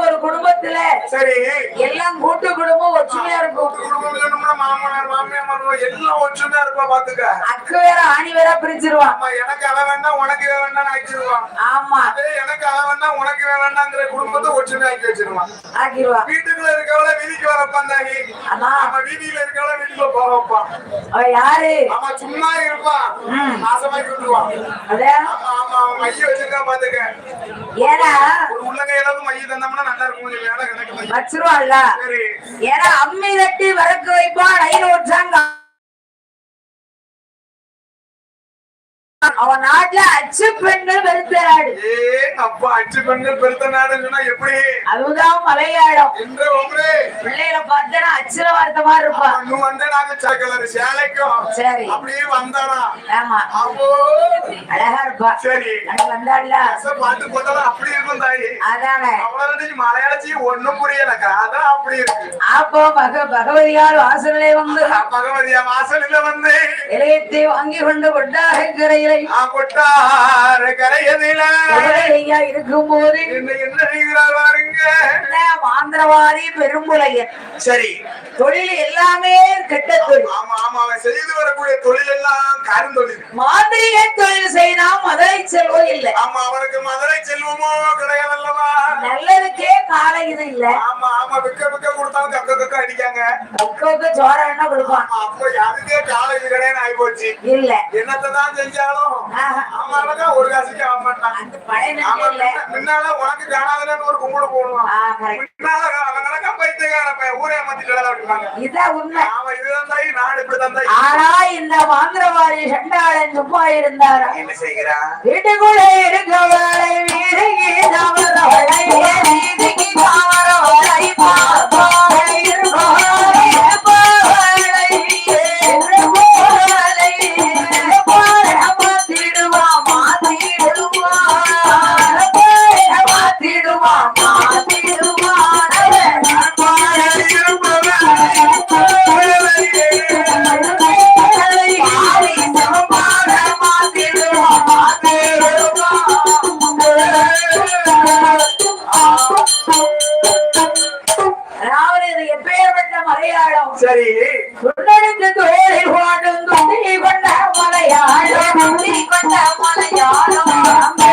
ஒரு குடும்பத்துல சரி. எல்லாம் கூட்டு குடும்பம் ஒற்றுமையா இருக்கும். மாமனார் மாமியார் எல்லாம் ஒற்றுமையா இருப்பா பாத்துக்க. அக்கு வேற ஆணி வேற பிரிச்சிருவான் எனக்கு அவன் வேண்டாம் உனக்கு இவன் வேண்டாம் ஆக்கிடுவான் ஆமா. அதே எனக்கு அவன் வேண்டாம் உனக்கு இவன் வேண்டாங்கிற குடும்பத்தை ஒற்றுமையா ஆக்கி வச்சிருவான் ஆக்கிடுவான் வீட்டுக்குள்ள இருக்கவள வீதிக்கு வர வந்தாங்க ஆமா. நம்ம வீதியில இருக்கவள வீட்டுக்குள்ள யாரு? ஆமா சும்மா இருப்பான் ம். நாசமாக்கி விட்டுருவான் அதே? ஆமா ஆமா அவன் மைய வச்சிருக்கான் பாத்துக்க. ஏன்னா உள்ளங்கை ஏதாவது மைய தந்தோம்னா நல்லா இருக்கும். கொஞ்சம் வேலை கணக்கு வச்சிருவான்ல சரி. ஏன்னா அம்மி தட்டி வரக்கு வைப்பான் ஐநூற்றாங்க அவன் நாட்டுல அச்சு பெண்கள் வெறுத்த நாடு. அப்பா அச்சு பெண்கள் பெருத்த நாடுன்னு எப்படி? அதுதான் மலையாளம். என்ற ஒன்றே. பிள்ளைகளை பார்த்தா அச்சுல வார்த்த மாதிரி இருப்பான். இன்னும் வந்து நாங்க சக்கலர் சேலைக்கும். சரி. அப்படியே வந்தானா? ஆமா. அப்போ? அழகா இருப்பா. சரி. வந்தாள்ல. பாட்டு போட்டாலும் அப்படி இருக்கும் தாயி. அதானே. அவ்வளவு மலையாளச்சி ஒண்ணும் புரியலக்கா. அதான் அப்படி இருக்கு. அப்போ பக பகவதியால் வாசலே வந்து பகவதியா வாசலில வந்து இளையத்தை வாங்கி கொண்டு கொண்டாக கரையிலை கொட்டார கரையதில. இருக்கும் போது என்ன என்ன செய்கிறார் பாருங்க. மாந்திரவாதி பெரும்புலையன். சரி. தொழில் எல்லாமே கெட்ட தொழில். ஆமா ஆமா அவன் செய்து வரக்கூடிய தொழில் எல்லாம் கருந்தொழில் மாந்திரிக தொழில் செய்யனா மதுரை செல்வம் இல்லை. ஆமா அவனுக்கு மதுரை செல்வமோ கிடையாது அல்லவா நல்லதுக்கே காலை இது இல்ல. ஆமா ஆமா விக்க விக்க கொடுத்தாலும் கக்க கக்க அடிக்காங்க. சோற என்ன கொடுப்பான் அப்போ அதுக்கே காலேஜ் கிடையாது ஆகி போச்சு இல்ல. என்னத்தை தான் செஞ்சாலும். ஆமா ஒரு காசுக்கு ஆக மாட்டான் அந்த பழைய முன்னால உனக்கு காணாதுன்னு ஒரு கும்பிடு. முன்னால அவன் சண்டாளன் சும்மா இருந்தாரா வீட்டுக்குள்ளே இருக்கவளை வீதிக்கு தவறவளை வீதிக்கு தவறவளை சரி. சுண்டடிந்து தோழி வாடும் துணி கொண்ட மலையாளம். கொண்ட மலையாளம்.